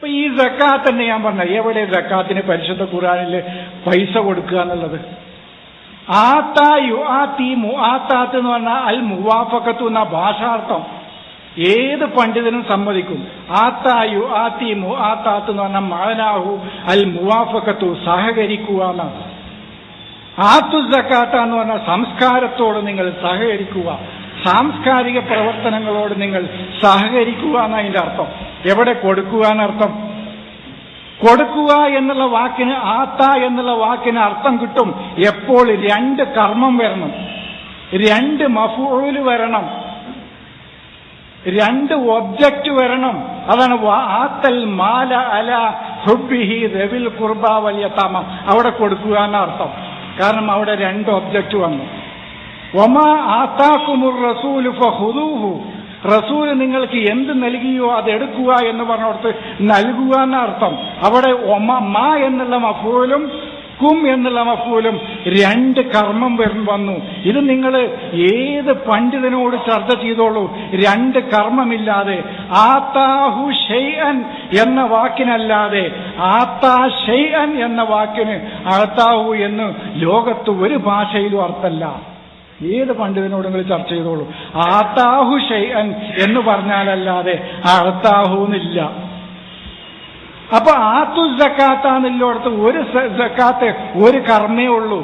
അപ്പൊ ഈ ജക്കാത്ത് തന്നെ ഞാൻ പറഞ്ഞ. എവിടെ ജക്കാത്തിന് പരിശുദ്ധ ഖുറാനിൽ പൈസ കൊടുക്കുക എന്നുള്ളത്. ആത്തായു ആ തീ ആത്താത്ത് എന്ന് പറഞ്ഞാൽ അൽ മുവാഫക്കത്തു എന്ന ഭാഷാർത്ഥം. ഏത് പണ്ഡിതനും സമ്മതിക്കും. ആത്തായു ആ തീ ആത്താത്ത് എന്ന് പറഞ്ഞാൽ മാനാഹു അൽ മുവാഫക്കത്തു സഹകരിക്കുക എന്നാണ്. ആത്തു ജക്കാത്ത എന്ന് പറഞ്ഞാൽ സംസ്കാരത്തോട് നിങ്ങൾ സഹകരിക്കുക. സാംസ്കാരിക പ്രവർത്തനങ്ങളോട് നിങ്ങൾ സഹകരിക്കുക എന്നതിന്റെ അർത്ഥം. എവിടെ കൊടുക്കുക എന്നർത്ഥം കൊടുക്കുക എന്നുള്ള വാക്കിന് ആത്ത എന്നുള്ള വാക്കിന് അർത്ഥം കിട്ടും. എപ്പോൾ രണ്ട് കർമ്മം വരണം. രണ്ട് മഫൂൽ വരണം. രണ്ട് ഒബ്ജക്റ്റ് വരണം. അതാണ് ആത്തൽ മാല അല ഹുബിഹി രവിൽ കുർബ വലിയ താമ അവിടെ കൊടുക്കുക എന്നർത്ഥം കാരണം അവിടെ രണ്ട് ഒബ്ജക്റ്റ് വന്നു. ഒമാ ആത്താക്കുമുർ റസൂലു റസൂൽ നിങ്ങൾക്ക് എന്ത് നൽകിയോ അത് എടുക്കുക എന്ന് പറഞ്ഞോടത്ത് നൽകുക എന്ന അർത്ഥം അവിടെ ഒമ മാ എന്നുള്ള മഫൂലും കും എന്നുള്ള മഫൂലും രണ്ട് കർമ്മം വരും വന്നു. ഇത് നിങ്ങൾ ഏത് പണ്ഡിതനോട് ചർച്ച ചെയ്തോളൂ. രണ്ട് കർമ്മമില്ലാതെ. ആത്താഹു ഷെയ്അൻ എന്ന വാക്കിനല്ലാതെ. ആത്താ ഷെയ്അൻ എന്ന വാക്കിന് ആത്താഹു എന്ന് ലോകത്ത് ഒരു ഭാഷയിലും അർത്ഥമല്ല. ഏത് പണ്ഡിതനോട് നിങ്ങൾ ചർച്ച ചെയ്തോളൂ. ആത്താഹു ഷെയ്അൻ എന്ന് പറഞ്ഞാലല്ലാതെ അർത്താഹു എന്നില്ല അപ്പൊ ആത്തു ജക്കാത്താന്നില്ലോടത്ത് ഒരു ജക്കാത്ത് ഒരു കർമ്മേ ഉള്ളൂ.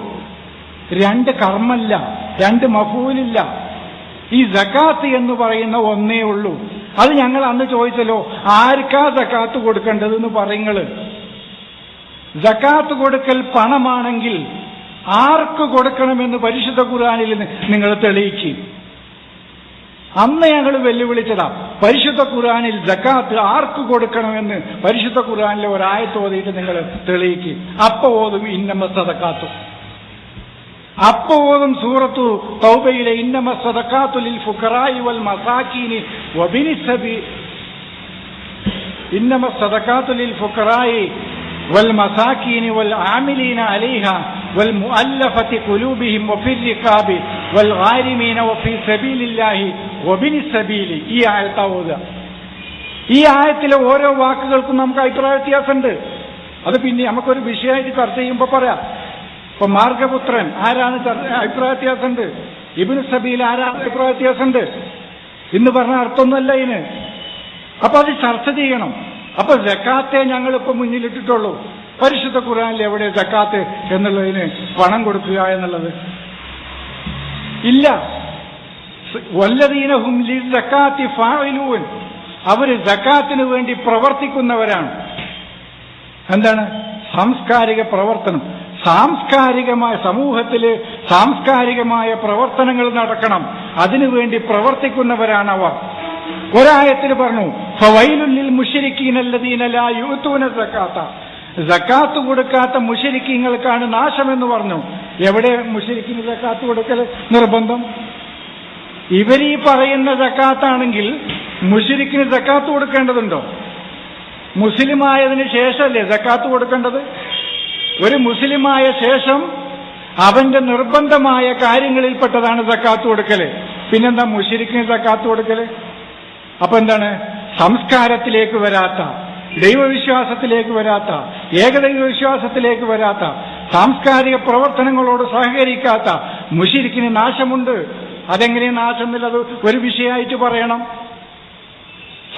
രണ്ട് കർമ്മല്ല രണ്ട് മഫൂലില്ല. ഈ ജക്കാത്ത് എന്ന് പറയുന്ന ഒന്നേ ഉള്ളൂ. അത് ഞങ്ങൾ അന്ന് ചോദിച്ചല്ലോ ആർക്കാ ജക്കാത്ത് കൊടുക്കേണ്ടതെന്ന് പറയുങ്ങൾ? ജക്കാത്ത് കൊടുക്കൽ പണമാണെങ്കിൽ ആർക്ക് കൊടുക്കണമെന്ന് പരിശുദ്ധ ഖുർആനിൽ നിങ്ങൾ തെളിയിക്കും അന്ന് ഞങ്ങൾ വെല്ലുവിളിച്ചതാ പരിശുദ്ധ ഖുർആാനിൽ ജക്കാത്ത് ആർക്ക് കൊടുക്കണമെന്ന് പരിശുദ്ധ ഖുർആാനിലെ ഒരായത്ത് ഓതിയിട്ട് നിങ്ങൾ തെളിയിക്കും. അപ്പോ ഓതും ഇന്നമ സദക്കാത്തു അപ്പോ ഓതും സൂറത്തു തൗബയിലെ ഇന്നമ സദക്കാത്തുലിൽ ഫുഖറായി വൽ മസാക്കീനി വബിനി ഇന്നമ സദക്കാത്തുലിൽ ഫുഖറായി വൽ മസാക്കീനി വൽ ആമിലീന അലൈഹ. വൽ قلوبهم وفي الرقاب والغارمين وفي سبيل الله وبن السبيل. ഈ ആയത്താ ഓതുക ഈ ആയത്തിലെ ഓരോ വാക്കുകൾക്കും നമുക്ക് അഭിപ്രായ വ്യത്യാസമുണ്ട്. അത് പിന്നെ നമുക്കൊരു വിഷയമായിട്ട് ചർച്ച ചെയ്യുമ്പോൾ പറയാം. ഇപ്പൊ മാർഗപുത്രൻ ആരാണ് അഭിപ്രായ വ്യത്യാസമുണ്ട്? ഇബിന് സബീൽ ആരാണ് അഭിപ്രായ വ്യത്യാസമുണ്ട്? എന്ന് പറഞ്ഞ അർത്ഥമൊന്നുമല്ല ഇതിന്. അപ്പൊ അത് ചർച്ച ചെയ്യണം. അപ്പൊ ജക്കാത്തെ ഞങ്ങൾ ഇപ്പൊ മുന്നിലിട്ടിട്ടുള്ളൂ. പരിശുദ്ധ ഖുർആനിൽ എവിടെ ജക്കാത്ത് എന്നുള്ളതിന് പണം കൊടുക്കുക എന്നുള്ളത്? ഇല്ല. വല്ലതീനഹും ജക്കാത്തി അവർ ജക്കാത്തിന് വേണ്ടി പ്രവർത്തിക്കുന്നവരാണ്. എന്താണ്? സാംസ്കാരിക പ്രവർത്തനം. സാംസ്കാരികമായ സമൂഹത്തിൽ സാംസ്കാരികമായ പ്രവർത്തനങ്ങൾ നടക്കണം. അതിനുവേണ്ടി പ്രവർത്തിക്കുന്നവരാണ് അവർ ഒരായത്തിൽ പറഞ്ഞു ഫവൈലുള്ളിൽ മുഷരിക്കീനല്ലതീനല യൂത്തൂന സക്കാത്ത. സക്കാത്ത് കൊടുക്കാത്ത മുഷരിക്കിങ്ങൾക്കാണ് നാശമെന്ന് പറഞ്ഞു. എവിടെ മുഷരിക്കിന് സക്കാത്ത് കൊടുക്കൽ നിർബന്ധം. ഇവരീ പറയുന്ന സക്കാത്താണെങ്കിൽ മുഷരിക്കിന് സക്കാത്ത് കൊടുക്കേണ്ടതുണ്ടോ? മുസ്ലിമായതിനു ശേഷമല്ലേ സക്കാത്ത് കൊടുക്കേണ്ടത്? ഒരു മുസ്ലിമായ ശേഷം അവന്റെ നിർബന്ധമായ കാര്യങ്ങളിൽപ്പെട്ടതാണ് സക്കാത്ത് കൊടുക്കൽ. പിന്നെന്താ മുഷിരിക്കിന് സക്കാത്ത് കൊടുക്കൽ? അപ്പൊ എന്താണ് സംസ്കാരത്തിലേക്ക് വരാത്ത ദൈവവിശ്വാസത്തിലേക്ക് വരാത്ത ഏകദൈവ വിശ്വാസത്തിലേക്ക് വരാത്ത സാംസ്കാരിക പ്രവർത്തനങ്ങളോട് സഹകരിക്കാത്ത മുഷിരിക്കിന് നാശമുണ്ട്. അതെങ്ങനെ നാശം എന്നുള്ളത് ഒരു വിഷയമായിട്ട് പറയണം.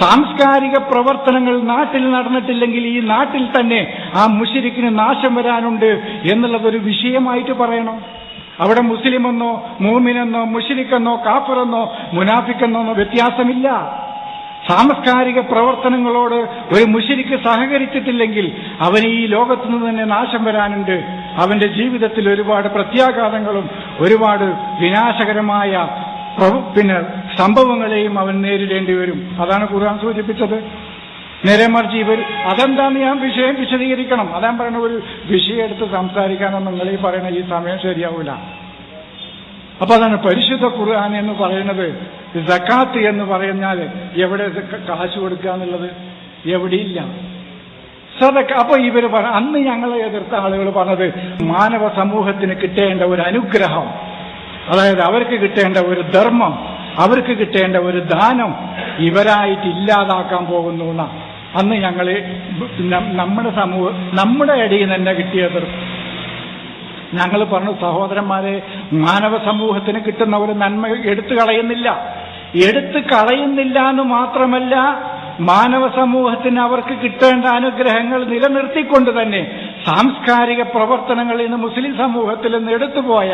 സാംസ്കാരിക പ്രവർത്തനങ്ങൾ നാട്ടിൽ നടന്നിട്ടില്ലെങ്കിൽ ഈ നാട്ടിൽ തന്നെ ആ മുഷിരിക്കിന് നാശം വരാനുണ്ട് എന്നുള്ളത് ഒരു വിഷയമായിട്ട് പറയണം. അവിടെ മുസ്ലിമെന്നോ മൂമിനെന്നോ മുഷിരിക്കെന്നോ കാഫറെന്നോ മുനാഫിക്കെന്നോ വ്യത്യാസമില്ല. സാംസ്കാരിക പ്രവർത്തനങ്ങളോട് ഒരു മുഷിരിക്ക് സഹകരിച്ചിട്ടില്ലെങ്കിൽ അവന് ഈ ലോകത്തു നിന്ന് തന്നെ നാശം വരാനുണ്ട്. അവന്റെ ജീവിതത്തിൽ ഒരുപാട് പ്രത്യാഘാതങ്ങളും ഒരുപാട് വിനാശകരമായ പിന്നെ സംഭവങ്ങളെയും അവൻ നേരിടേണ്ടി വരും. അതാണ് ഖുർആൻ സൂചിപ്പിച്ചത്. നേരെ മറിച്ച് ഇവർ അതെന്താന്ന് ഞാൻ വിഷയം വിശദീകരിക്കണം. അതാൻ പറയുന്ന ഒരു വിഷയം എടുത്ത് സംസാരിക്കാനൊന്നും നിങ്ങൾ ഈ പറയുന്ന ഈ സമയം ശരിയാവൂല. അപ്പൊ അതാണ് പരിശുദ്ധ ഖുർആൻ എന്ന് പറയുന്നത്. സക്കാത്ത് എന്ന് പറഞ്ഞാൽ എവിടെ കാശ് കൊടുക്കുക എന്നുള്ളത്? എവിടെയില്ല. സദക്ക അപ്പൊ ഇവർ പറ അന്ന് ഞങ്ങളെ എതിർത്ത ആളുകൾ പറഞ്ഞത് മാനവ സമൂഹത്തിന് കിട്ടേണ്ട ഒരു അനുഗ്രഹം. അതായത് അവർക്ക് കിട്ടേണ്ട ഒരു ധർമ്മം അവർക്ക് കിട്ടേണ്ട ഒരു ദാനം ഇവരായിട്ട് ഇല്ലാതാക്കാൻ പോകുന്നു അന്ന് ഞങ്ങൾ നമ്മുടെ സമൂഹം നമ്മുടെ ഇടയിൽ തന്നെ കിട്ടിയ ഞങ്ങൾ പറഞ്ഞു സഹോദരന്മാരെ മാനവ സമൂഹത്തിന് കിട്ടുന്ന ഒരു നന്മ എടുത്തു കളയുന്നില്ല. എടുത്തു കളയുന്നില്ല എന്ന് മാത്രമല്ല മാനവ സമൂഹത്തിന് അവർക്ക് കിട്ടേണ്ട അനുഗ്രഹങ്ങൾ നിലനിർത്തിക്കൊണ്ട് തന്നെ സാംസ്കാരിക പ്രവർത്തനങ്ങൾ ഇന്ന് മുസ്ലിം സമൂഹത്തിൽ നിന്ന് എടുത്തുപോയ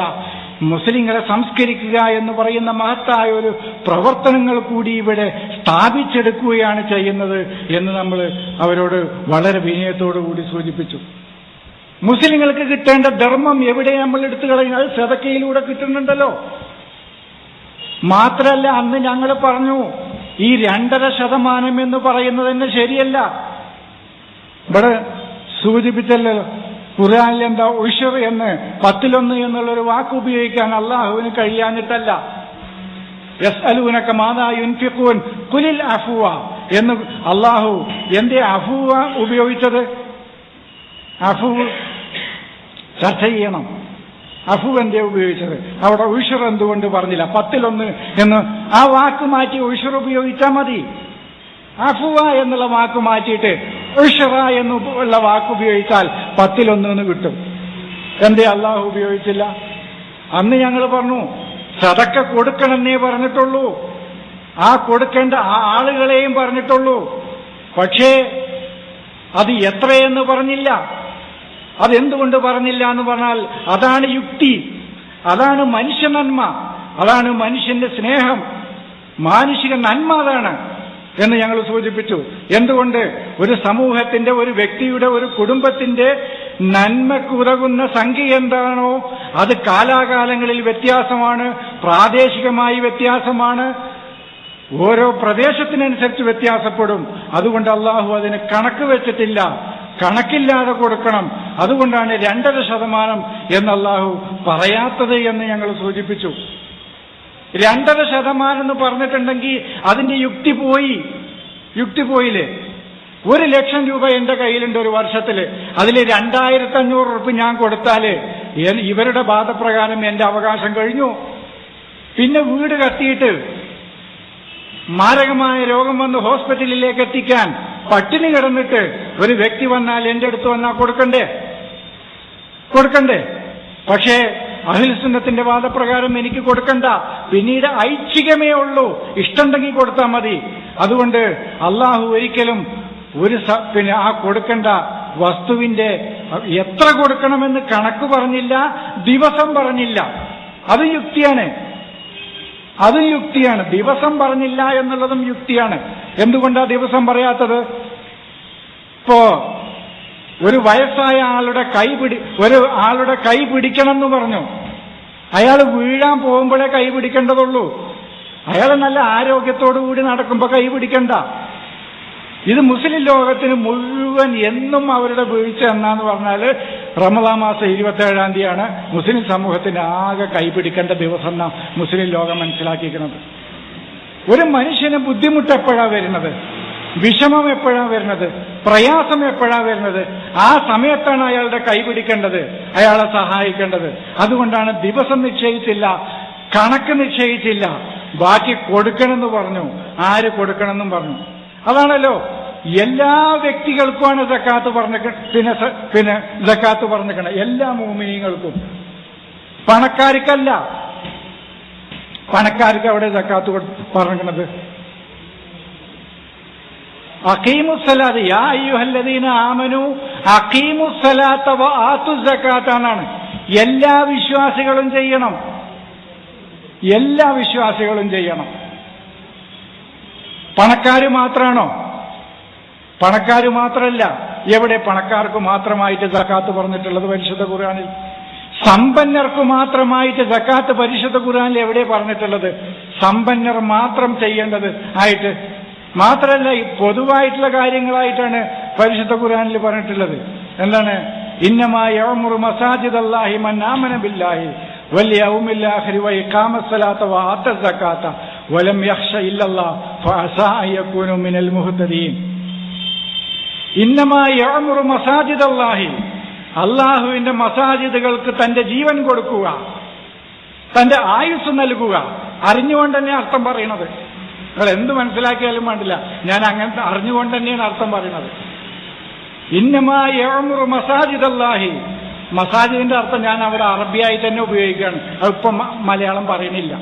മുസ്ലിങ്ങളെ സംസ്കരിക്കുക എന്ന് പറയുന്ന മഹത്തായ ഒരു പ്രവർത്തനങ്ങൾ കൂടി ഇവിടെ സ്ഥാപിച്ചെടുക്കുകയാണ് ചെയ്യുന്നത് എന്ന് നമ്മൾ അവരോട് വളരെ വിനയത്തോടു കൂടി സൂചിപ്പിച്ചു. മുസ്ലിങ്ങൾക്ക് കിട്ടേണ്ട ധർമ്മം എവിടെ നമ്മൾ എടുത്തു കളയുന്നത് സതക്കയിലൂടെ കിട്ടുന്നുണ്ടല്ലോ. മാത്രല്ല അന്ന് ഞങ്ങൾ പറഞ്ഞു ഈ രണ്ടര ശതമാനം എന്ന് പറയുന്നത് തന്നെ ശരിയല്ല. ഇവിടെ സൂചിപ്പിച്ചല്ലോ ഖുർആനിൽ എന്താ ഉഷർ എന്ന് പത്തിലൊന്ന് എന്നുള്ളൊരു വാക്ക് ഉപയോഗിക്കാൻ അള്ളാഹുവിന് കഴിയാഞ്ഞിട്ടല്ല. എസ് അലൂനക്ക മാതാ യുൻഫിഖൂൻ കുലിൽ അഫുവ എന്ന് അള്ളാഹു എന്തേ അഫുവ ഉപയോഗിച്ചത്? അഫു ചർച്ച ചെയ്യണം. അഫു എന്തേ ഉപയോഗിച്ചത്. അവിടെ ഉഷർ എന്തുകൊണ്ട് പറഞ്ഞില്ല? പത്തിലൊന്ന് എന്ന് ആ വാക്ക് മാറ്റി ഉഷർ ഉപയോഗിച്ചാൽ മതി. അഫുവ എന്നുള്ള വാക്ക് മാറ്റിയിട്ട് ഉഷറ എന്നുള്ള വാക്ക് ഉപയോഗിച്ചാൽ പത്തിലൊന്ന് എന്ന് കിട്ടും. എന്തേ അള്ളാഹു ഉപയോഗിച്ചില്ല? അന്ന് ഞങ്ങൾ പറഞ്ഞു സതക്ക കൊടുക്കണമെന്നേ പറഞ്ഞിട്ടുള്ളൂ. ആ കൊടുക്കേണ്ട ആ ആളുകളെയും പറഞ്ഞിട്ടുള്ളൂ. പക്ഷേ അത് എത്രയെന്ന് പറഞ്ഞില്ല. അതെന്തുകൊണ്ട് പറഞ്ഞില്ല എന്ന് പറഞ്ഞാൽ അതാണ് യുക്തി അതാണ് മനുഷ്യ നന്മ അതാണ് മനുഷ്യന്റെ സ്നേഹം. മാനുഷിക നന്മ അതാണ് എന്ന് ഞങ്ങൾ സൂചിപ്പിച്ചു. എന്തുകൊണ്ട്? ഒരു സമൂഹത്തിന്റെ ഒരു വ്യക്തിയുടെ ഒരു കുടുംബത്തിന്റെ നന്മക്കുതകുന്ന സംഖ്യ എന്താണോ? അത് കാലാകാലങ്ങളിൽ വ്യത്യാസമാണ് പ്രാദേശികമായി വ്യത്യാസമാണ്. ഓരോ പ്രദേശത്തിനനുസരിച്ച് വ്യത്യാസപ്പെടും. അതുകൊണ്ട് അള്ളാഹു അതിന് കണക്ക് വെച്ചിട്ടില്ല. കണക്കില്ലാതെ കൊടുക്കണം. അതുകൊണ്ടാണ് രണ്ടര ശതമാനം എന്ന് പറയാത്തത് എന്ന് ഞങ്ങൾ സൂചിപ്പിച്ചു. രണ്ടര ശതമാനം എന്ന് പറഞ്ഞിട്ടുണ്ടെങ്കിൽ അതിന്റെ യുക്തി പോയി. യുക്തി പോയില്ലേ? ഒരു ലക്ഷം രൂപ എന്റെ കയ്യിലുണ്ട് ഒരു വർഷത്തിൽ. അതിൽ രണ്ടായിരത്തി അഞ്ഞൂറ് ഉറുപ്പ് ഞാൻ കൊടുത്താൽ ഇവരുടെ ബാധപ്രകാരം എന്റെ അവകാശം കഴിഞ്ഞു. പിന്നെ വീട് കത്തിയിട്ട് മാരകമായ രോഗം വന്ന് ഹോസ്പിറ്റലിലേക്ക് എത്തിക്കാൻ പട്ടിണി കിടന്നിട്ട് ഒരു വ്യക്തി വന്നാൽ എന്റെ അടുത്ത് വന്നാൽ കൊടുക്കണ്ടേ? കൊടുക്കണ്ടേ? പക്ഷേ അഹിൽസുന്നത്തിന്റെ വാദപ്രകാരം എനിക്ക് കൊടുക്കണ്ട. പിന്നീട് ഐച്ഛികമേ ഉള്ളൂ. ഇഷ്ടമുണ്ടെങ്കിൽ കൊടുത്താൽ മതി. അതുകൊണ്ട് അള്ളാഹു ഒരിക്കലും ഒരു പിന്നെ ആ കൊടുക്കേണ്ട വസ്തുവിന്റെ എത്ര കൊടുക്കണമെന്ന് കണക്ക് പറഞ്ഞില്ല ദിവസം പറഞ്ഞില്ല. അത് യുക്തിയാണ്. അത് യുക്തിയാണ്. ദിവസം പറഞ്ഞില്ല എന്നുള്ളതും യുക്തിയാണ്. എന്തുകൊണ്ടാ ദിവസം പറയാത്തത്? ഇപ്പോ ഒരു വയസ്സായ ആളുടെ കൈ പിടി ഒരു ആളുടെ കൈ പിടിക്കണം എന്ന് പറഞ്ഞു. അയാൾ വീഴാൻ പോകുമ്പോഴേ കൈ പിടിക്കേണ്ടതുള്ളൂ. അയാൾ നല്ല ആരോഗ്യത്തോടു കൂടി നടക്കുമ്പോൾ കൈ പിടിക്കണ്ട. ഇത് മുസ്ലിം ലോകത്തിന് മുഴുവൻ എന്നും അവരുടെ വീഴ്ച എന്നാന്ന് പറഞ്ഞാൽ റമദാ മാസം ഇരുപത്തേഴാം തീയതിയാണ് മുസ്ലിം സമൂഹത്തിന് ആകെ കൈപിടിക്കേണ്ട ദിവസം എന്നാ മുസ്ലിം ലോകം മനസ്സിലാക്കിയിരിക്കുന്നത്. ഒരു മനുഷ്യന് ബുദ്ധിമുട്ട് എപ്പോഴാണ് വരുന്നത്? വിഷമം എപ്പോഴാണ് വരുന്നത്? പ്രയാസം എപ്പോഴാണ് വരുന്നത്? ആ സമയത്താണ് അയാളുടെ കൈ പിടിക്കേണ്ടത് അയാളെ സഹായിക്കേണ്ടത്. അതുകൊണ്ടാണ് ദിവസം നിശ്ചയിച്ചില്ല കണക്ക് നിശ്ചയിച്ചില്ല. ബാക്കി കൊടുക്കണമെന്ന് പറഞ്ഞു. ആര് കൊടുക്കണമെന്നും പറഞ്ഞു. അതാണല്ലോ. എല്ലാ വ്യക്തികൾക്കുമാണ് സക്കാത്ത് പറഞ്ഞ പിന്നെ പിന്നെ സക്കാത്ത് പറഞ്ഞിരിക്കണം. എല്ലാ മൂമിനിങ്ങൾക്കും പണക്കാർക്കല്ല. പണക്കാർക്ക് അവിടെ സക്കാത്ത് പറഞ്ഞിരിക്കണത്. അഖീമുസലാത്ത് യാ അയ്യുഹല്ലദീന എല്ലാ വിശ്വാസികളും ചെയ്യണം. എല്ലാ വിശ്വാസികളും ചെയ്യണം. പണക്കാര് മാത്രാണോ? പണക്കാര് മാത്രമല്ല എവിടെ പണക്കാർക്ക് മാത്രമായിട്ട് സക്കാത്ത് പറഞ്ഞിട്ടുള്ളത്? പരിശുദ്ധ ഖുർആനിൽ. സമ്പന്നർക്ക് മാത്രമായിട്ട് സക്കാത്ത് പരിശുദ്ധ ഖുർആനിൽ എവിടെ പറഞ്ഞിട്ടുള്ളത്? സമ്പന്നർ മാത്രം ചെയ്യേണ്ടത് ആയിട്ട് മാത്രല്ല ഈ പൊതുവായിട്ടുള്ള കാര്യങ്ങളായിട്ടാണ് പരിശുദ്ധ ഖുർആാനിൽ പറഞ്ഞിട്ടുള്ളത്. എന്താണ്? ഇന്നമാറു മസാജിദ് അല്ലാഹി മന്നാമന ബില്ലാഹി വലിയ ഔമില്ലാഹരി വൈ കാമസലാത്ത വാത്തസക്കാത്ത വലം യക്ഷ ഇല്ലല്ലാ ഫസായക്കൂനു മിനൽ മുഹത്തദീൻ ഇന്നമാറു മസാജിദ് അല്ലാഹി അള്ളാഹുവിന്റെ മസാജിദുകൾക്ക് തന്റെ ജീവൻ കൊടുക്കുക തന്റെ ആയുസ് നൽകുക. അറിഞ്ഞുകൊണ്ട് തന്നെ അർത്ഥം പറയണത് നിങ്ങൾ എന്ത് മനസ്സിലാക്കിയാലും വേണ്ടില്ല. ഞാൻ അങ്ങനത്തെ അറിഞ്ഞുകൊണ്ട് തന്നെയാണ് അർത്ഥം പറയുന്നത്. ഇന്നമാറു മസാജിദ് അല്ലാഹി മസാജിദിന്റെ അർത്ഥം ഞാൻ അവിടെ അറബിയായി തന്നെ ഉപയോഗിക്കുകയാണ്. അതിപ്പം മലയാളം പറയുന്നില്ല.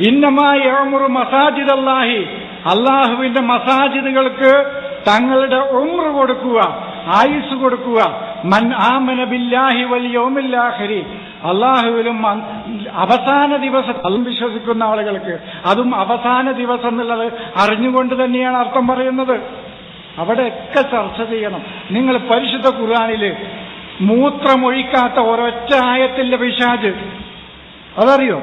ഇന്നമാറു മസാജിദ് അല്ലാഹി അള്ളാഹുവിന്റെ മസാജിദുകൾക്ക് തങ്ങളുടെ ഉമ്ര കൊടുക്കുക ആയുസ് കൊടുക്കുക. മൻ ആമന ബില്ലാഹി വൽ ഓമില്ലാഹരി അള്ളാഹുവിലും അവസാന ദിവസം അതും വിശ്വസിക്കുന്ന ആളുകൾക്ക് അതും അവസാന ദിവസം എന്നുള്ളത് അറിഞ്ഞുകൊണ്ട് തന്നെയാണ് അർത്ഥം പറയുന്നത്. അവിടെയൊക്കെ ചർച്ച ചെയ്യണം. നിങ്ങൾ പരിശുദ്ധ ഖുർആാനിൽ മൂത്രമൊഴിക്കാത്ത ഒരൊറ്റ ആയത്തിന്റെ പിശാജ്. അതറിയോ?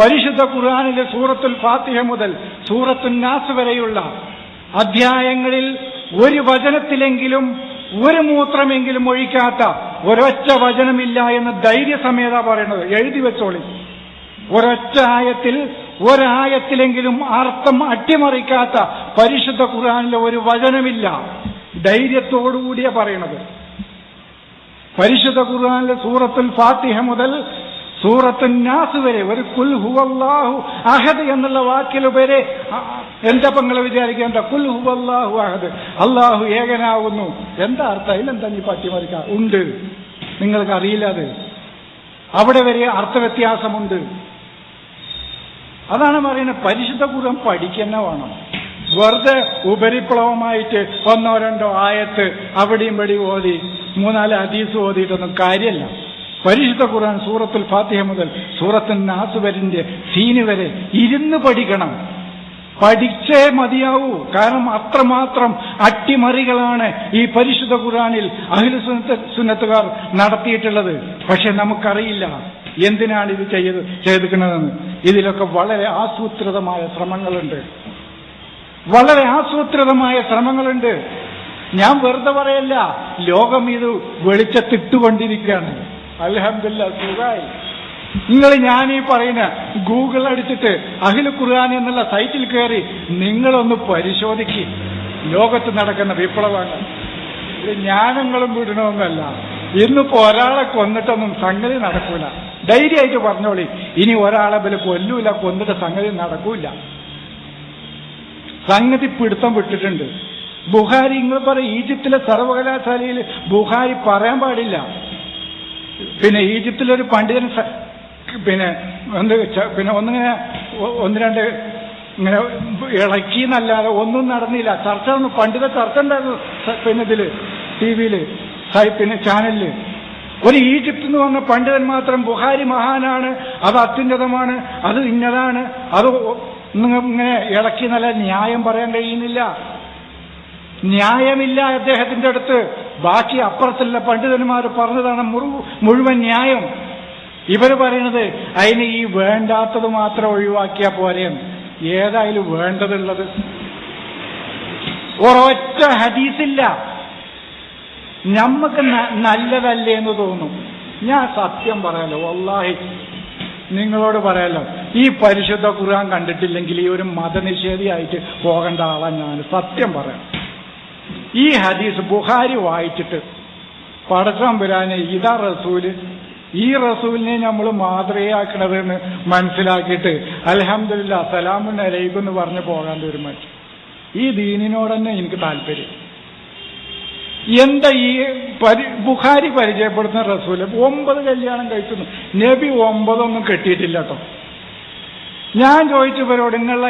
പരിശുദ്ധ ഖുർആാനിലെ സൂറത്തുൽ ഫാത്തിഹ മുതൽ സൂറത്തുൽ നാസ് വരെയുള്ള അധ്യായങ്ങളിൽ ഒരു വചനത്തിലെങ്കിലും ഒരു മൂത്രമെങ്കിലും ഒഴിക്കാത്ത ഒരൊറ്റ വചനമില്ല എന്ന് ധൈര്യസമേത പറയുന്നത്. എഴുതി വെച്ചോളി. ഒരൊറ്റ ആയത്തിൽ ഒരായത്തിലെങ്കിലും അർത്ഥം അട്ടിമറിക്കാത്ത പരിശുദ്ധ ഖുർആാനിലെ ഒരു വചനമില്ല. ധൈര്യത്തോടുകൂടിയ പറയണത്. പരിശുദ്ധ ഖുർആാനിലെ സൂറത്തുൽ ഫാത്തിഹ മുതൽ സൂറത്തുൽ നാസ് വരെ ഒരു കുൽ ഹുവല്ലാഹു അഹദ് എന്നുള്ള വാക്കിലുപരെ ആ, എന്താ പങ്കളെ വിചാരിക്കേണ്ട കുൽ ഹുവല്ലാഹു അഹദ്. അള്ളാഹു ഏകനാവുന്നു. എന്താ അർത്ഥം? അതിലെന്താ നീ പറ്റിമറിക്ക ഉണ്ട്. നിങ്ങൾക്ക് അറിയില്ല അത് അവിടെ വരെ അർത്ഥവ്യത്യാസമുണ്ട്. അതാണ് പറയുന്നത് പരിശുദ്ധ ഖുർആൻ പഠിക്കുന്ന വേണം. വെറുതെ ഉപരിപ്ലവമായിട്ട് ഒന്നോ രണ്ടോ ആയത്ത് അവിടെയും വഴി ഓതി മൂന്നാൽ ഹദീസ് ഓതിയിട്ടൊന്നും കാര്യമല്ല. പരിശുദ്ധ ഖുർആൻ സൂറത്തുൽ ഫാത്തിഹ മുതൽ സൂറത്തുൽ നാസ് വരെ സീന് വരെ ഇരുന്ന് പഠിക്കണം. പഠിച്ചേ മതിയാവൂ. കാരണം അത്രമാത്രം അട്ടിമറികളാണ് ഈ പരിശുദ്ധ ഖുറാനിൽ അഖില സുന്നത്ത് സുന്നത്തുകാർ നടത്തിയിട്ടുള്ളത്. പക്ഷെ നമുക്കറിയില്ല എന്തിനാണ് ഇത് ചെയ്ത് ചെയ്തിരിക്കുന്നതെന്ന്. ഇതിലൊക്കെ വളരെ ആസൂത്രിതമായ ശ്രമങ്ങളുണ്ട്. വളരെ ആസൂത്രിതമായ ശ്രമങ്ങളുണ്ട്. ഞാൻ വെറുതെ പറയല്ല. ലോകം ഇത് വെളിച്ചത്തിട്ടുകൊണ്ടിരിക്കുകയാണ്. അലഹമില്ല സുഖായി. നിങ്ങൾ ഞാൻ ഈ പറയുന്ന ഗൂഗിൾ അടിച്ചിട്ട് അഖിൽ ഖുർആൻ എന്നുള്ള സൈറ്റിൽ കയറി നിങ്ങളൊന്ന് പരിശോധിക്ക്. ലോകത്ത് നടക്കുന്ന വിപ്ലവങ്ങൾ. ഇത് ജ്ഞാനങ്ങളും വിടണമെന്നല്ല ഇന്നിപ്പോ ഒരാളെ കൊന്നിട്ടൊന്നും സംഗതി നടക്കൂല. ധൈര്യമായിട്ട് പറഞ്ഞോളി. ഇനി ഒരാളെ ബല കൊല്ലൂല കൊന്നിട്ട് സംഗതി നടക്കൂല. സംഗതി പിടുത്തം വിട്ടിട്ടുണ്ട്. ബുഹാരി നിങ്ങൾ പറയും ഈജിപ്തിലെ സർവകലാശാലയിൽ ബുഹാരി പറയാൻ പാടില്ല. പിന്നെ ഈജിപ്തിലൊരു പണ്ഡിതൻ പിന്നെ എന്ത് പിന്നെ ഒന്നിങ്ങനെ ഒന്ന് രണ്ട് ഇങ്ങനെ ഇളക്കി എന്നല്ലാതെ ഒന്നും നടന്നില്ല. ചർച്ച പണ്ഡിത ചർച്ച ഉണ്ടായിരുന്നു പിന്നെ ഇതിൽ ടി വിയിൽ പിന്നെ ചാനലിൽ. ഒരു ഈജിപ്തിൽ നിന്ന് വന്ന പണ്ഡിതൻ മാത്രം ബുഹാരി മഹാനാണ് അത് അത്യുന്നതമാണ് അത് ഇന്നതാണ് അത് ഇങ്ങനെ ഇളക്കി നല്ല ന്യായം പറയാൻ കഴിയുന്നില്ല. ന്യായമില്ല അദ്ദേഹത്തിന്റെ അടുത്ത്. ബാക്കി അപ്പുറത്തുള്ള പണ്ഡിതന്മാർ പറഞ്ഞതാണ് മുഴുവൻ ന്യായം. ഇവർ പറയണത് അതിന് ഈ വേണ്ടാത്തത് മാത്രം ഒഴിവാക്കിയാ പോരെയെന്ന് ഏതായാലും വേണ്ടതുള്ളത്? ഒരൊറ്റ ഹദീസില്ല. നമുക്ക് നല്ലതല്ലേ എന്ന് തോന്നും. ഞാൻ സത്യം പറയാലോ വല്ലാഹി. നിങ്ങളോട് പറയാലോ ഈ പരിശുദ്ധ ഖുർആൻ കണ്ടിട്ടില്ലെങ്കിൽ ഈ ഒരു മതനിഷേധിയായിട്ട് പോകേണ്ട ആളാ ഞാൻ സത്യം പറയാം. ഈ ഹദീസ് ബുഹാരി വായിച്ചിട്ട് പടച്ചം വരാന് ഇതാ റസൂൽ ഈ റസൂലിനെ നമ്മൾ മാതൃകയാക്കണതെന്ന് മനസ്സിലാക്കിയിട്ട് അലഹമില്ല സലാമു അലൈക്കും എന്ന് പറഞ്ഞ് പോകാൻ തീരുമാനിച്ചു ഈ ദീനിനോട് തന്നെ എനിക്ക് താല്പര്യം. എന്താ ഈ പരി ബുഖാരി പരിചയപ്പെടുത്തുന്ന റസൂൽ? ഒമ്പത് കല്യാണം കഴിക്കുന്നു. നബി ഒമ്പതൊന്നും കെട്ടിയിട്ടില്ല കേട്ടോ ഞാൻ ചോദിച്ചു ഇവരോട് നിങ്ങളുടെ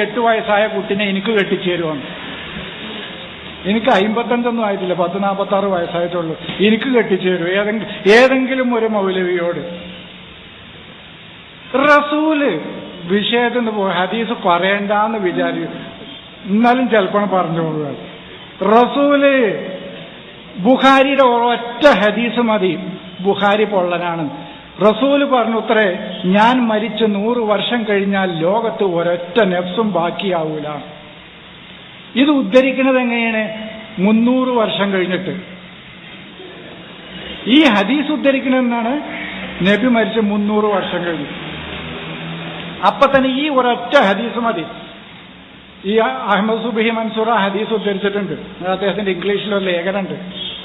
എട്ട് വയസ്സായ കുട്ടിനെ എനിക്ക് കെട്ടിച്ചേരുവാണ് എനിക്ക് അമ്പത്തഞ്ചൊന്നും ആയിട്ടില്ല. പത്ത് നാൽപ്പത്തി ആറ് വയസ്സായിട്ടുള്ളൂ. എനിക്ക് കെട്ടിച്ചേരും ഏതെങ്കിലും ഏതെങ്കിലും ഒരു മൗലവിയോട്. റസൂൽ വിഷയത്തിൽ നിന്ന് പോയി. ഹദീസ് പറയണ്ടെന്ന് വിചാരിച്ചു. എന്നാലും ചിലപ്പോൾ പറഞ്ഞു പോകുക റസൂൽ ബുഖാരിയുടെ ഒരൊറ്റ ഹദീസ് മതി. ബുഖാരി പൊള്ളനാണ്. റസൂൽ പറഞ്ഞു ഉത്രേ ഞാൻ മരിച്ച് നൂറ് വർഷം കഴിഞ്ഞാൽ ലോകത്ത് ഒരൊറ്റ നെഫ്സും ബാക്കിയാവൂല. ഇത് ഉദ്ധരിക്കുന്നത് എങ്ങനെയാണ്? മുന്നൂറ് വർഷം കഴിഞ്ഞിട്ട്. ഈ ഹദീസ് ഉദ്ധരിക്കണമെന്നാണ് നബി മരിച്ച് മുന്നൂറ് വർഷം കഴിഞ്ഞു. അപ്പൊ തന്നെ ഈ ഒരൊറ്റ ഹദീസ് മതി. ഈ അഹമ്മദ് സുബഹി മൻസൂർ ആ ഹദീസ് ഉദ്ധരിച്ചിട്ടുണ്ട്. അദ്ദേഹത്തിന്റെ ഇംഗ്ലീഷിലൊരു ലേഖനമുണ്ട്.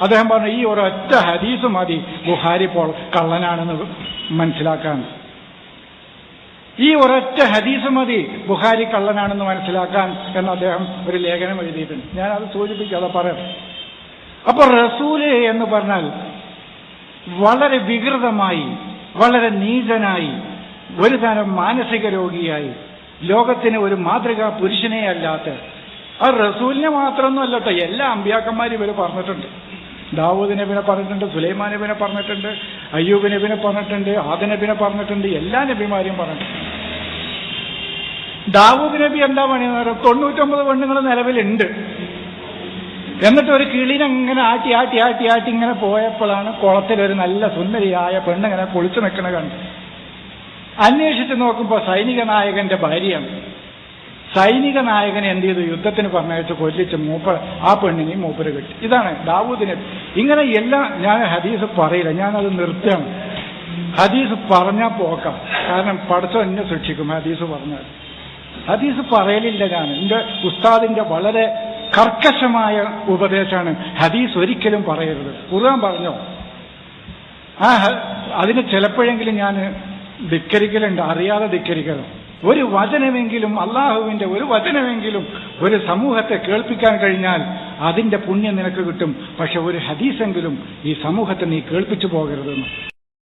അദ്ദേഹം പറഞ്ഞു ഈ ഒരൊറ്റ ഹദീസ് മതി. ബുഹാരി പോൾ കള്ളനാണെന്ന് മനസ്സിലാക്കാൻ ഈ ഒരൊറ്റ ഹദീസ് മതി ബുഹാരി കള്ളനാണെന്ന് മനസ്സിലാക്കാൻ എന്ന് അദ്ദേഹം ഒരു ലേഖനം എഴുതിയിട്ടുണ്ട്. ഞാൻ അത് സൂചിപ്പിക്കാതെ പറയാം. അപ്പൊ റസൂൽ എന്ന് പറഞ്ഞാൽ വളരെ വികൃതമായി വളരെ നീചനായി ഒരു തരം മാനസിക രോഗിയായി ലോകത്തിന് ഒരു മാതൃകാ പുരുഷനെ അല്ലാത്ത ആ റസൂലിനെ മാത്രമൊന്നും കേട്ടോ എല്ലാ അമ്പ്യാക്കന്മാരും ഇവർ പറഞ്ഞിട്ടുണ്ട്. ദാവൂദ് നബിനെ പറഞ്ഞിട്ടുണ്ട് സുലൈമാൻ നബിനെ പറഞ്ഞിട്ടുണ്ട് അയ്യൂബ് നബിനെ പറഞ്ഞിട്ടുണ്ട് ആദ നബിനെ പറഞ്ഞിട്ടുണ്ട് എല്ലാ നബിമാരെയും പറഞ്ഞിട്ടുണ്ട്. ദാവൂദ് നബി എന്താ പണിയെന്ന് തൊണ്ണൂറ്റൊമ്പത് പെണ്ണുങ്ങൾ നിലവിലുണ്ട്. എന്നിട്ട് ഒരു കിളിനെ ഇങ്ങനെ ആട്ടി ആട്ടി ആട്ടി ആട്ടി ഇങ്ങനെ പോയപ്പോഴാണ് കുളത്തിൽ ഒരു നല്ല സുന്ദരിയായ പെണ്ണിങ്ങനെ പൊളിച്ചു നിൽക്കണ കണ്ടു. അന്വേഷിച്ച് നോക്കുമ്പോൾ സൈനിക നായകന്റെ ഭാര്യയാണ് സൈനിക നായകൻ എന്ത് ചെയ്തു? യുദ്ധത്തിന് പറഞ്ഞയച്ച് കൊല്ലിച്ച് മൂപ്പ ആ പെണ്ണിനെയും മൂപ്പര് കിട്ടി. ഇതാണ് ദാവൂദിനെ ഇങ്ങനെ എല്ലാം ഞാൻ ഹദീസ് പറയില്ല. ഞാനത് നിർത്തുകയാണ്. ഹദീസ് പറഞ്ഞാൽ പോക്കാം. കാരണം പഠിച്ചോ എന്നെ ശിക്ഷിക്കും ഹദീസ് പറഞ്ഞാൽ. ഹദീസ് പറയലില്ല ഞാൻ ഉസ്താദിന്റെ വളരെ കർക്കശമായ ഉപദേശമാണ് ഹദീസ് ഒരിക്കലും പറയരുത്. ഖുർആൻ പറഞ്ഞോ? ആ അതിന് ചിലപ്പോഴെങ്കിലും ഞാൻ ധിക്കരിക്കലുണ്ട് അറിയാതെ ധിക്കരിക്കലും. ഒരു വചനമെങ്കിലും അള്ളാഹുവിന്റെ ഒരു വചനമെങ്കിലും ഒരു സമൂഹത്തെ കേൾപ്പിക്കാൻ കഴിഞ്ഞാൽ അതിന്റെ പുണ്യം നിനക്ക് കിട്ടും. പക്ഷെ ഒരു ഹദീസെങ്കിലും ഈ സമൂഹത്തെ നീ കേൾപ്പിച്ചു പോകരുതെന്ന്.